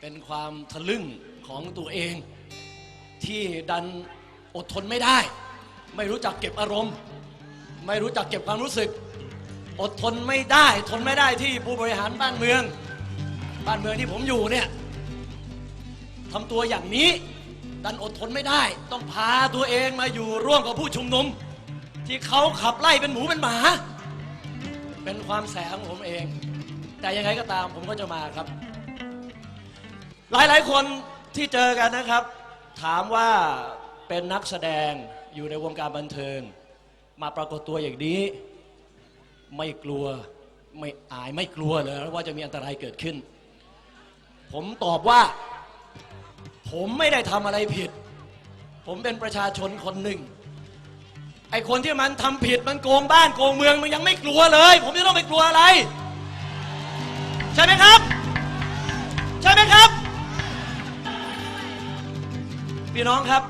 เป็นความทะลึ่งของตัวเอง ที่ดันอดทนไม่ได้ ไม่รู้จักเก็บอารมณ์ ไม่รู้จักเก็บความรู้สึก อดทนไม่ได้ ทนไม่ได้ที่ผู้บริหารบ้านเมือง บ้านเมืองที่ผมอยู่เนี่ยทำตัวอย่างนี้ ดันอดทนไม่ได้ ต้องพาตัวเองมาอยู่ร่วมกับผู้ชุมนุม ที่เขาขับไล่เป็นหมูเป็นหมา เป็นความแสงของผมเอง แต่ยังไงก็ตามผมก็จะมาครับ หลายๆคนที่เจอกันนะครับ ถามว่าเป็นนักแสดงอยู่ในวงการบันเทิง มาปรากฏตัวอย่างนี้ ไม่กลัวไม่อายไม่กลัวเลยว่าจะมีอันตรายเกิดขึ้น ผมตอบว่า ผมไม่ได้ทำอะไรผิด ผมเป็นประชาชนคนหนึ่ง ไอคนที่มันทำผิดมันโกงบ้านโกงเมืองมันยังไม่กลัวเลย ผมจะต้องไปกลัวอะไร ใช่ไหมครับ ใช่ไหมครับ พี่น้องครับ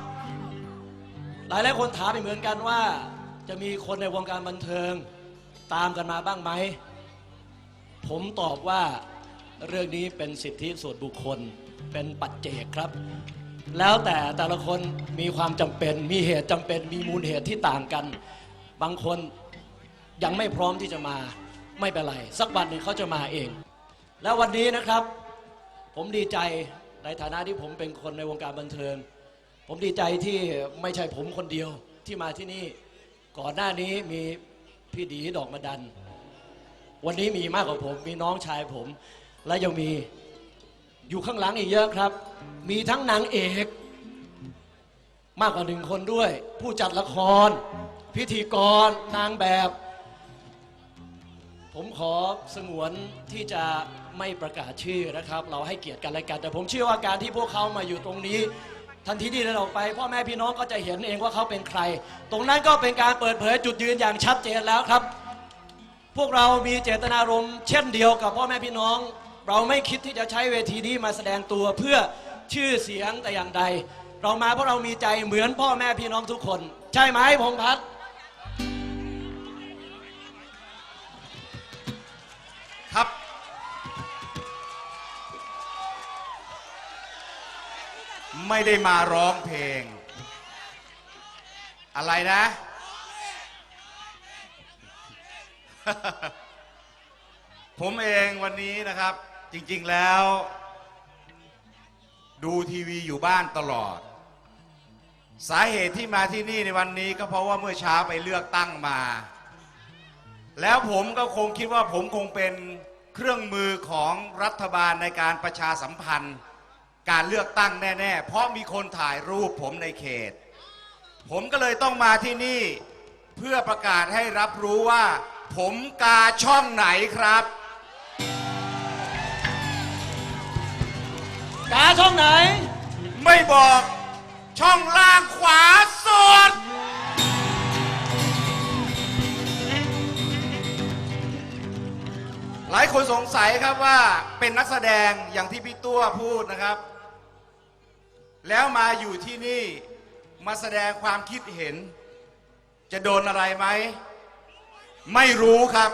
หลายหลายคนถามเหมือนกันว่า จะมีคนในวงการบันเทิง ตามกันมาบ้างไหม ผมตอบว่าเรื่องนี้เป็นสิทธิส่วนบุคคลเป็นปัจเจกครับ แล้วแต่แต่ละคนมีความจำเป็น มีเหตุจำเป็น มีมูลเหตุที่ต่างกัน บางคนยังไม่พร้อมที่จะมาไม่เป็นไร สักวันหนึ่งเขาจะมาเอง แล้ววันนี้นะครับ ผมดีใจในฐานะที่ผมเป็นคนในวงการบันเทิง ผมดีใจที่ไม่ใช่ผมคนเดียวที่มาที่นี่ ก่อนหน้านี้มีพี่ดีดอกมาดัน วันนี้มีมากกว่าผม มีน้องชายผม และยังมีอยู่ข้างหลังอีกเยอะครับ มีทั้งนางเอก มากกว่าหนึ่งคนด้วย ผู้จัดละคร พิธีกรนางแบบ ผมขอสงวนที่จะไม่ประกาศชื่อนะครับ เราให้เกียรติกันและกัน แต่ผมเชื่อว่าการที่พวกเขามาอยู่ตรงนี้ ทันทีที่เดินออกไปพ่อแม่พี่น้องก็จะเห็นเองว่าเขาเป็นใคร ตรงนั้นก็เป็นการเปิดเผยจุดยืนอย่างชัดเจนแล้วครับ พวกเรามีเจตนารมณ์เช่นเดียวกับพ่อแม่พี่น้อง เราไม่คิดที่จะใช้เวทีนี้มาแสดงตัวเพื่อชื่อเสียงแต่อย่างใด เรามาเพราะเรามีใจเหมือนพ่อแม่พี่น้องทุกคน ใช่ไหมพงพัฒน์ครับ ไม่ได้มาร้องเพลง อะไรนะ ผมเองวันนี้นะครับ จริงๆแล้ว ดูทีวีอยู่บ้านตลอด สาเหตุที่มาที่นี่ในวันนี้ก็เพราะว่าเมื่อเช้าไปเลือกตั้งมา แล้วผมก็คงคิดว่าผมคงเป็นเครื่องมือของรัฐบาลในการประชาสัมพันธ์ การเลือกตั้งแน่ๆ เพราะมีคนถ่ายรูปผมในเขต ผมก็เลยต้องมาที่นี่ เพื่อประกาศให้รับรู้ว่า ผมกาช่องไหนครับ กาช่องไหน ไม่บอกช่องล่างขวาสุด หลายคนสงสัยครับว่าเป็นนักแสดงอย่างที่พี่ตัวพูดนะครับ แล้วมาอยู่ที่นี่มาแสดงความคิดเห็น จะโดนอะไรไหม ไม่รู้ครับ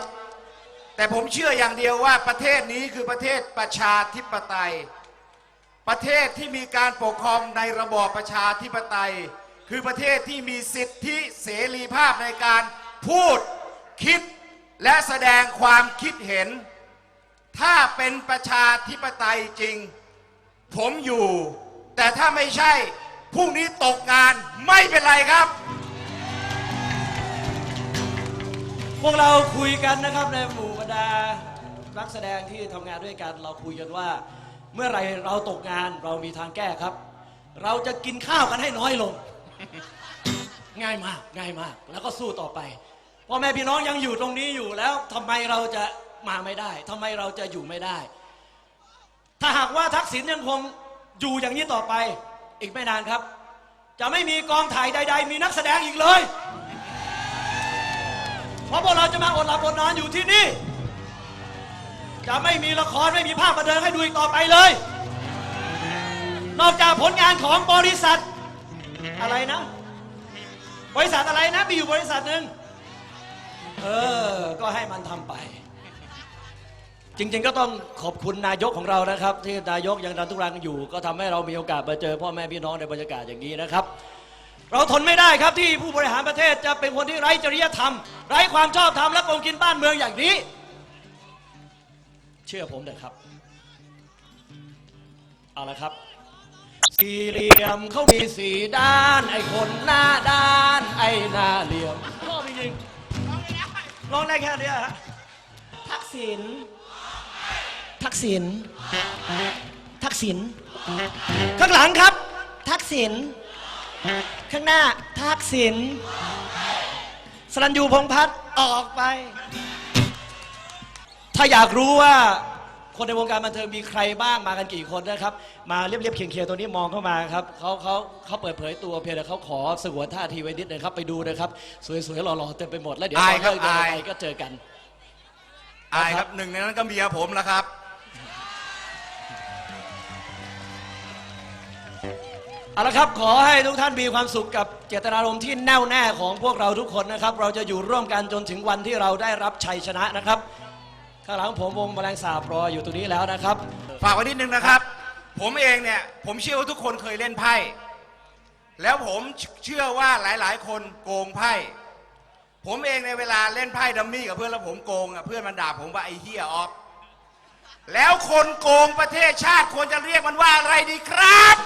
แต่ผมเชื่ออย่างเดียวว่าประเทศนี้คือประเทศประชาธิปไตย ประเทศที่มีการปกครองในระบอบประชาธิปไตย คือประเทศที่มีสิทธิเสรีภาพในการพูดคิดและแสดงความคิดเห็น ถ้าเป็นประชาธิปไตยจริง ผมอยู่ แต่ถ้าไม่ใช่พรุ่งนี้ตกงานไม่เป็นไรครับ พวกเราคุยกันนะครับในหมู่บรรดานักแสดงที่ทำงานด้วยกัน เราคุยกันว่า เมื่อไหรเราตกงานเรามีทางแก้ครับ เราจะกินข้าวกันให้น้อยลง ง่ายมากง่ายมาก แล้วก็สู้ต่อไปพ่อแม่พี่น้องยังอยู่ตรงนี้อยู่แล้วทำไมเราจะมาไม่ได้ทำไมเราจะอยู่ไม่ได้ ถ้าหากว่าทักษิณยังคง อยู่อย่างนี้ต่อไปอีกไม่นานครับ จะไม่มีกองถ่ายใด ๆ มีนักแสดงอีกเลย เพราะพวกเราจะมาอดหลับอดนอนอยู่ที่นี่ จะไม่มีละครไม่มีภาพบันเทิงให้ดูอีกต่อไปเลย นอกจากผลงานของบริษัท อะไรนะ บริษัทอะไรนะมีอยู่บริษัทหนึ่งเออ ก็ให้มันทำไป จริงๆก็ต้องขอบคุณนายกของเรานะครับ ที่นายกยังดันทุรังอยู่ ก็ทำให้เรามีโอกาสมาเจอพ่อแม่พี่น้องในบรรยากาศอย่างนี้นะครับ เราทนไม่ได้ครับที่ผู้บริหารประเทศจะเป็นคนที่ไร้จริยธรรม ไร้ความชอบธรรมและโกงกินบ้านเมืองอย่างนี้ เชื่อผมเถอะครับเอาละครับ สี่เหลี่ยมเขามีสี่ด้าน ไอ้คนหน้าด้าน ไอ้หน้าเหลี่ยมชอบจริงๆร้องได้แค่เนี้ยฮะทักษิณทั กษิณทักษิณข้างหลังครับ ทักษิณข้างหน้าทักษิณสรัญยูพงพัฒน์ออกไป ถ้าอยากรู้ว่าคนในวงการบันเทิงมีใครบ้างมากันกี่คนนะครับ มาเรียบเรียบเคียงเคียงตัวนี้มองเข้ามาครับเขาเขาเขาเปิดเผยตัวเพียงแต่เขาขอสงวนท่าทีไว้นิดนึงครับ ไปดูนะครับ สวยๆหล่อๆเต็มไปหมดแล้วเดี๋ยวตอายนครับเลิกเดินอาย ไปก็เจอกัน อายครับหนึ่งในนั้นก็เมียผมล้วครับ เอาละครับ ขอให้ทุกท่านมีความสุขกับเจตนารมณ์ที่แน่วแน่ของพวกเราทุกคนนะครับ เราจะอยู่ร่วมกันจนถึงวันที่เราได้รับชัยชนะนะครับ ข้างหลังผมวงแมลงสาบรออยู่ตรงนี้แล้วนะครับ ฝากไว้นิดนึงนะครับ ผมเองเนี่ย ผมเชื่อว่าทุกคนเคยเล่นไพ่ แล้วผมเชื่อว่าหลายๆ คนโกงไพ่ ผมเองในเวลาเล่นไพ่ดัมมี่กับเพื่อนแล้วผมโกงอะเพื่อนมันด่าผมว่าไอ้เฮียออฟแล้วคนโกงประเทศชาติควรจะเรียกมันว่าอะไรดีครับ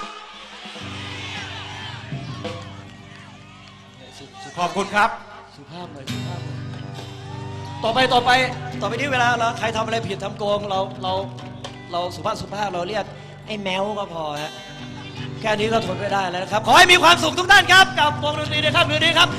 ขอบคุณครับ สุภาพหน่อยสุภาพหน่อยต่อไปต่อไปต่อไปนี้เวลาเราใครทำอะไรผิดทำโกงเราเราเราสุภาพสุภาพเราเรียกไอ้แมวก็พอฮะแค่นี้ก็ทนไม่ได้แล้วนะครับ ขอให้มีความสุขทุกท่านครับ กับวงดนตรีในค่ำคืนนี้ครับ